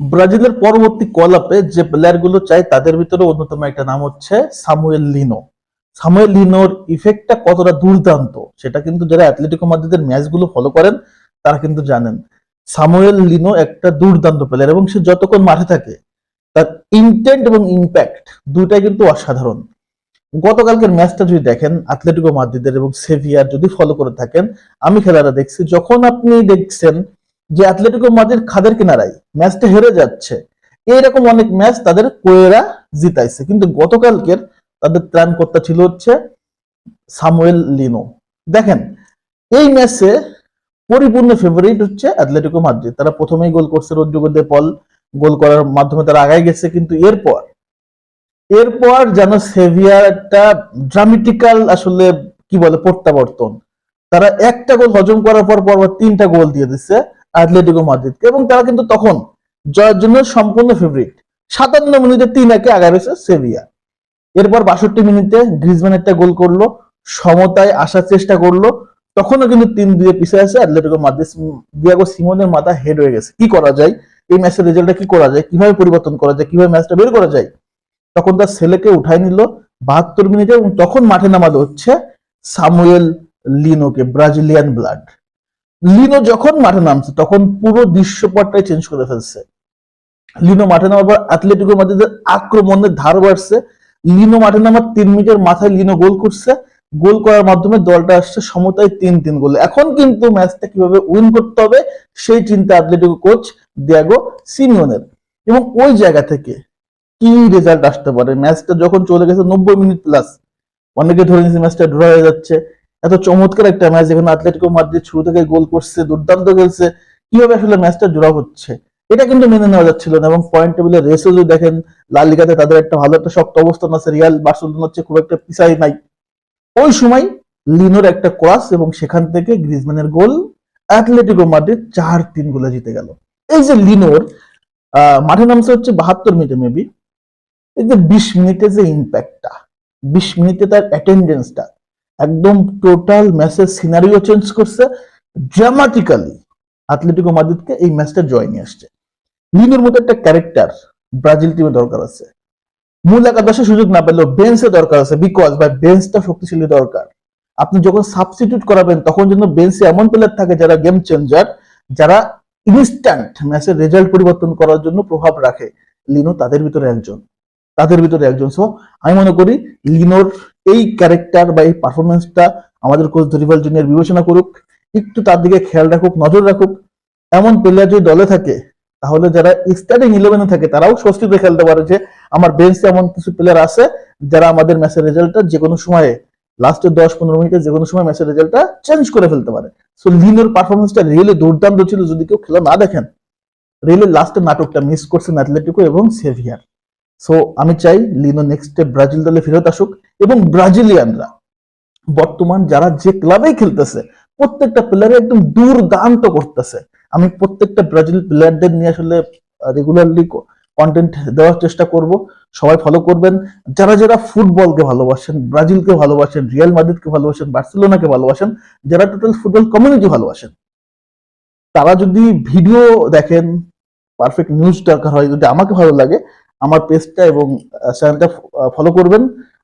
ব্রাজিলের পরবর্তী কল আপে যে প্লেয়ারগুলো চাই তাদের ভিতরে অন্যতম একটা নাম হচ্ছে সামুয়েল লিনো। সামুয়েল লিনোর ইফেক্টটা কতটা দুর্দান্ত, সেটা কিন্তু যারা অ্যাথলেটিকো মাদ্রিদের ম্যাচগুলো ফলো করেন, তারা কিন্তু জানেন। সামুয়েল লিনো একটা দুর্দান্ত প্লেয়ার এবং সে যতক্ষণ মাঠে থাকে, তার ইন্টেন্ট এবং ইম্প্যাক্ট দুটাই কিন্তু অসাধারণ। গতকালকের ম্যাচটা যদি দেখেন অ্যাথলেটিকো মাদ্রিদের এবং সেভিয়ার যদি ফলো করে থাকেন, আমি খেলাটা দেখছি, যখন আপনি দেখছেন যে অ্যাথলেটিকো মাদ্রিদ খাদের কিনারায় ম্যাচটা হেরে যাচ্ছে, এইরকম অনেক ম্যাচ তাদের কোয়েরা জিতাইছে। কিন্তু গতকালকের তাদের ত্রাণকর্তা ছিল হচ্ছে সামুয়েল লিনো। দেখেন, এই ম্যাচে পরিপূর্ণ ফেভারিট হচ্ছে অ্যাথলেটিকো মাদ্রিদ তারা প্রথমেই গোল করছে রোদ্রিগো দে পল, গোল করার মাধ্যমে তারা আগায় গেছে, কিন্তু এরপর এরপর যেন সেভিয়ার একটা ড্রামেটিক্যাল আসলে কি বলে, প্রত্যাবর্তন। তারা একটা গোল হজম করার পর পর তিনটা গোল দিয়ে দিচ্ছে অ্যাথলেটিকো মাদ্রিদকে এবং তারা কিন্তু তখন জয়ের জন্য সম্পূর্ণ ফেভারিট সাতান্ন মিনিটে তিন একে আগায় রয়েছে সেভিয়া এরপর বাষট্টি মিনিটে গ্রিজম্যান একটা গোল করল, সমতায় আসার চেষ্টা করল। তখনও কিন্তু তিন দিয়ে পিছিয়ে আছে অ্যাথলেটিকো মাদ্রিদ দিয়াগো সিমনের মাথা হেড হয়ে গেছে। কি করা যায়? এই ম্যাচের রেজাল্টটা কি করা যায়? কীভাবে পরিবর্তন করা যায়? কীভাবে ম্যাচটা বের করা যায়? তখন তার ছেলেকে উঠাই নিল বাহাত্তর মিনিটে এবং তখন মাঠে নামালো হচ্ছে সামুয়েল লিনোকে ব্রাজিলিয়ান ব্লাড লিনো যখন মাঠে নামছে, তখন পুরো দৃশ্যপটটাই চেঞ্জ করে ফেলছে। লিনো মাঠে নামার পর অ্যাথলেটিকো মাদ্রিদের আক্রমণের ধার বাড়ছে। লিনো মাঠে নামার তিন মিনিটের মাথায় লিনো গোল করছে। গোল করার মাধ্যমে দলটা আসছে সমতায় তিন তিন গোলে। এখন কিন্তু ম্যাচটা কীভাবে উইন করতে হবে, সেই চিন্তা অ্যাথলেটিকো কোচ দিয়াগো সিমিওনের এবং ওই জায়গা থেকে কি রেজাল্ট আসতে পারে? ম্যাচটা যখন চলে গেছে নব্বই মিনিট প্লাস অনেকে ধরে নিয়েছে ম্যাচটা ড্র হয়ে যাচ্ছে। এত চমৎকার একটা ম্যাচ যেখানে আথলেটিকো মাদ্রিদ শুরু থেকে গোল করছে, দুর্দান্ত খেলছে। কীভাবে আসলে ম্যাচটা জোড়া হচ্ছে? এটা কিন্তু মেনে নেওয়া যাচ্ছিল না এবং পয়েন্ট টেবিলের রেসও যদি দেখেন লাল লিগাতে তাদের একটা ভালো একটা শক্ত অবস্থান আছে রিয়াল বার্সেলোনা হচ্ছে খুব একটা পিছাই নাই। ওই সময় লিনোর একটা ক্রস এবং সেখান থেকে গ্রিজম্যানের গোল অ্যাথলেটিকো মাদ্রিদ চার তিন গোলে জিতে গেল। এই যে লিনোর মাঠে নামছে হচ্ছে বাহাত্তর মিনিটে মেবি এই যে বিশ মিনিটে যে ইম্প্যাক্টটা বিশ মিনিটে তার অ্যাটেন্ডেন্সটা একদম টোটাল ম্যাচের সিনারিও চেঞ্জ করছে ড্রামাটিক্যালি অ্যাথলেটিকো মাদ্রিদকে এই ম্যাচটা জয় নিয়ে আসছে। লিনোর মতো একটা ক্যারেক্টার ব্রাজিল টিমে দরকার আছে। মূল একাদশে সুযোগ না পেলেও বেঞ্চে দরকার আছে বিকজ বা বেঞ্চটা শক্তিশালী দরকার। আপনি যখন সাবস্টিটিউট করাবেন, তখন যেন বেঞ্চে এমন প্লেয়ার থাকে যারা গেম চেঞ্জার যারা ইনস্ট্যান্ট ম্যাচের রেজাল্ট পরিবর্তন করার জন্য প্রভাব রাখে। লিনো তাদের ভিতরে একজন। তাদের ভিতরে একজন। সো আমি মনে করি লিনোর এই ক্যারেক্টার বা এই পারফরমেন্সটা আমাদের কোচ দরিবাল জুনিয়র বিবেচনা করুক, একটু তার দিকে খেয়াল রাখুক, নজর রাখুক। এমন প্লেয়ার যদি দলে থাকে, তাহলে যারা স্টার্টিং ইলেভেনে থাকে, তারাও স্বস্তিতে খেলতে পারে যে, আমার বেঞ্চে এমন কিছু প্লেয়ার আছে, যারা আমাদের ম্যাচের রেজাল্টটা যে কোনো সময়ে লাস্টের দশ পনেরো মিনিটে যে কোনো সময় ম্যাচের রেজাল্টটা চেঞ্জ করে ফেলতে পারে। সো লিনোর পারফরমেন্সটা রিয়েলি দুর্দান্ত ছিল যদি কেউ খেলা না দেখেন। রিয়েলি লাস্টের নাটকটা মিস করছেন অ্যাথলেটিকো এবং সেভিয়ার সো আমি চাই লিনো নেক্সট স্টেপ ব্রাজিল দলে ফেরত আসুক এবং ব্রাজিলিয়ানরা বর্তমান যারা যে ক্লাবেই খেলতেছে, প্রত্যেকটা প্লেয়ারে একদম দুর্দান্ত করতেছে। আমি প্রত্যেকটা ব্রাজিল প্লেয়ারদের নিয়ে আসলে রেগুলারলি কন্টেন্ট দেওয়ার চেষ্টা করব। সবাই ফলো করবেন। যারা যারা ফুটবলকে ভালোবাসেন ব্রাজিলকে ভালোবাসেন রিয়াল মাদ্রিদকে ভালোবাসেন বার্সেলোনাকে ভালোবাসেন, যারা টোটাল ফুটবল কমিউনিটি ভালোবাসেন, তারা যদি ভিডিও দেখেন পারফেক্ট নিউজ দরকার হয়, যদি আমাকে ভালো লাগে আমার পেজটা এবং চ্যানেলটা ফলো করবেন।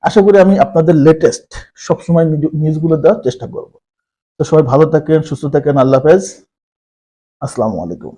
আশা করি আমি আপনাদের লেটেস্ট সবসময় নিউজগুলো দেওয়ার চেষ্টা করব। তো সবাই ভালো থাকেন, সুস্থ থাকেন, আল্লাহ হাফেজ। আসসালামু আলাইকুম।